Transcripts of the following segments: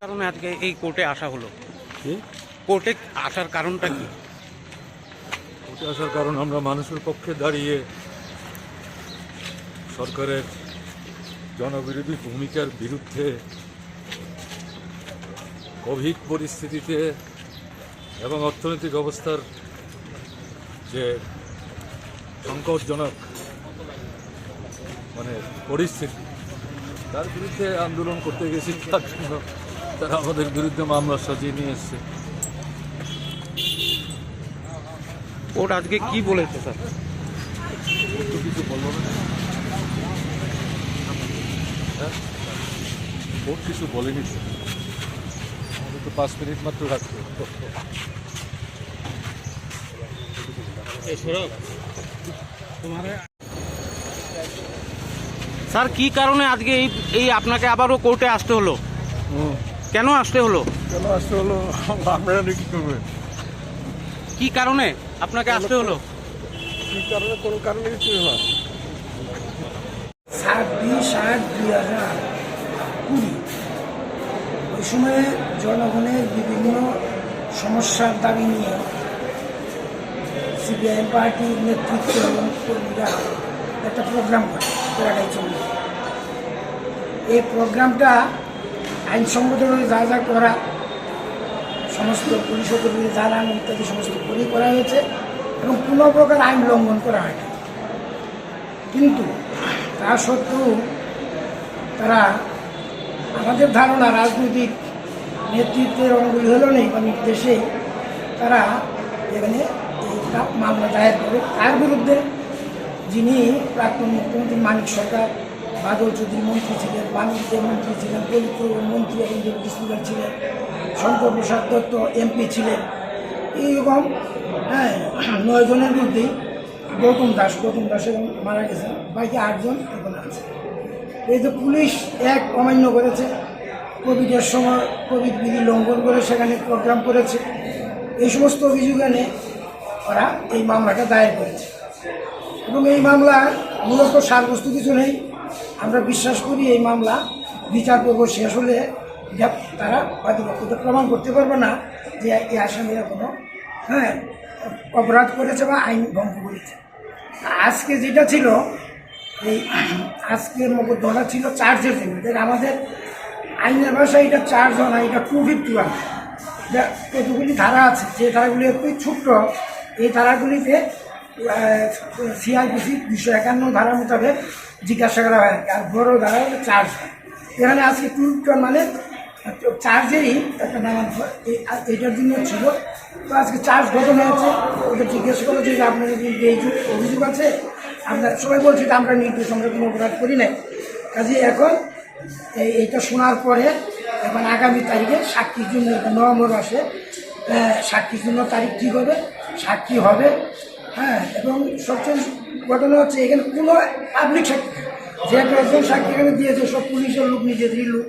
কারণে আজকে এই কোর্টে আসা হলো। কি? কোর্টে আসার কারণটা কি? উঠে আসার কারণ আমরা মানুষের পক্ষে দাঁড়িয়ে সরকারের জনবিরোধী ভূমিকার বিরুদ্ধে কোভিড পরিস্থিতিতে এবং অর্থনৈতিক অবস্থার যে সংকটজনক মানে পরিস্থিতি তার বিরুদ্ধে আন্দোলন করতে গেছি তার জন্য তারা আমাদের বিরুদ্ধে মামলা সাজিয়ে নিয়ে এসছে। কোর্ট আজকে কি বলেছে স্যার? কিছু বলব না। হ্যাঁ? কোর্ট কিছু বলেনি তো তো পাঁচ মিনিট মাত্র রাখতে স্যার কি কারণে আজকে এই এই আপনাকে আবারও কোর্টে আসতে হলো? কেন আসতে হলো? কেন আসতে হলো? আপনারা কি করবেন কি কারণে আপনাকে আসতে হলো? কি কারণে? কোন কারণে কিছু না। ছাব্বিশ আট দুই হাজার কুড়ি। ওই সময়ে জনগণের বিভিন্ন সমস্যার দাবি নিয়ে সিপিআইএম পার্টির নেতৃত্ব এবং কর্মীরা একটা প্রোগ্রাম করে চল্লিশ এই প্রোগ্রামটা আইনসঙ্গতভাবে যা যা করা, সমস্ত পুলিশ কর্মী যারা ইত্যাদি সমস্ত করেই করা হয়েছে এবং কোনো প্রকার আইন লঙ্ঘন করা হয়নি। কিন্তু তা সত্ত্বেও তারা আমাদের ধারণা রাজনৈতিক নেতৃত্বের অঙ্গুলি হলেও নেই বা নির্দেশে তারা এখানে মামলা দায়ের করে। তার বিরুদ্ধে যিনি প্রাক্তন মুখ্যমন্ত্রী মানিক সরকার, বাদল চৌধুরী মন্ত্রী ছিলেন, বাণিজ্য মন্ত্রী ছিলেন, পবিত্র মন্ত্রী এবং ডেপুটি স্পিকার ছিলেন, শঙ্কর প্রসাদ দত্ত এমপি ছিলেন। এইরকম হ্যাঁ নয় জনের বিরুদ্ধেই গৌতম দাস গৌতম দাস এবং মারা গেছেন। বাকি আটজন এখন আছে। এই যে পুলিশ এক অমান্য করেছে। কোভিডের সময় কোভিড বিধি লঙ্ঘন করে সেখানে প্রোগ্রাম করেছে। এই সমস্ত অভিযোগ এনে ওরা এই মামলাটা দায়ের করেছে। এবং এই মামলা মূলত সারবস্তু কিছু নেই আমরা বিশ্বাস করি এই মামলা বিচার পর্ব শেষ হলে তারা বাদীপক্ষকে প্রমাণ করতে পারবে না যে এই আসামিরা কোনো হ্যাঁ অপরাধ করেছে বা আইন ভঙ্গ করেছে। আজকে যেটা ছিল এই আজকের মকদ্দমা ছিল চার্জের জন্য আমাদের আইনের ভাষায় এটা চার্জ হয় না এটা টু ফিফটি ওয়ান কতগুলি ধারা আছে। যে ধারাগুলি একটু ছোট্ট, এই ধারাগুলিতে সিআইপিসি দুশো একান্ন ধারা মোতাবেক জিজ্ঞাসা করা হয়। আর। বড় ধারা হলো চার্জ এখানে আজকে টু ফিফটি ওয়ান মানে চার্জেরই একটা নাম এটার জন্য ছিল। তো আজকে চার্জ গঠন হয়েছে ওকে জিজ্ঞেস করল যে আপনার যদি এই অভিযোগ আছে আমরা সবাই বলছি যে আমরা নির্দেশ আমরা কোনো অপরাধ করি নাই। কাজে এখন এই এইটা শোনার পরে এখন আগামী তারিখে সাক্ষীর জন্য নভেম্বর মাসে আহ, সাক্ষীর জন্য তারিখ ঠিক হবে সাক্ষী হবে হ্যাঁ এবং সবচেয়ে ঘটনা হচ্ছে এখানে কোনো পাবলিক সাক্ষী। যে একজন সাক্ষী এখানে দিয়েছে সব পুলিশের লোক নিজেদেরই লোক।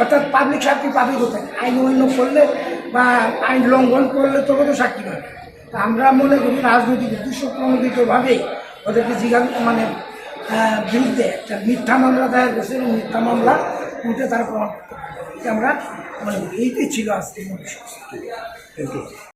অর্থাৎ পাবলিক সাক্ষী পাবে কোথায়? আইন অন্য করলে বা আইন লঙ্ঘন করলে তবে তো সাক্ষী পাবে আমরা মনে করি রাজনৈতিক উদ্দেশ্য প্রণোদিতভাবেই ওদেরকে জিজ্ঞাসা মানে বিরুদ্ধে একটা মিথ্যা মামলা দায়ের করছে, এবং মিথ্যা মামলা উঠে তারা প্রমাণ আমরা মানে এইটাই ছিল আজকে।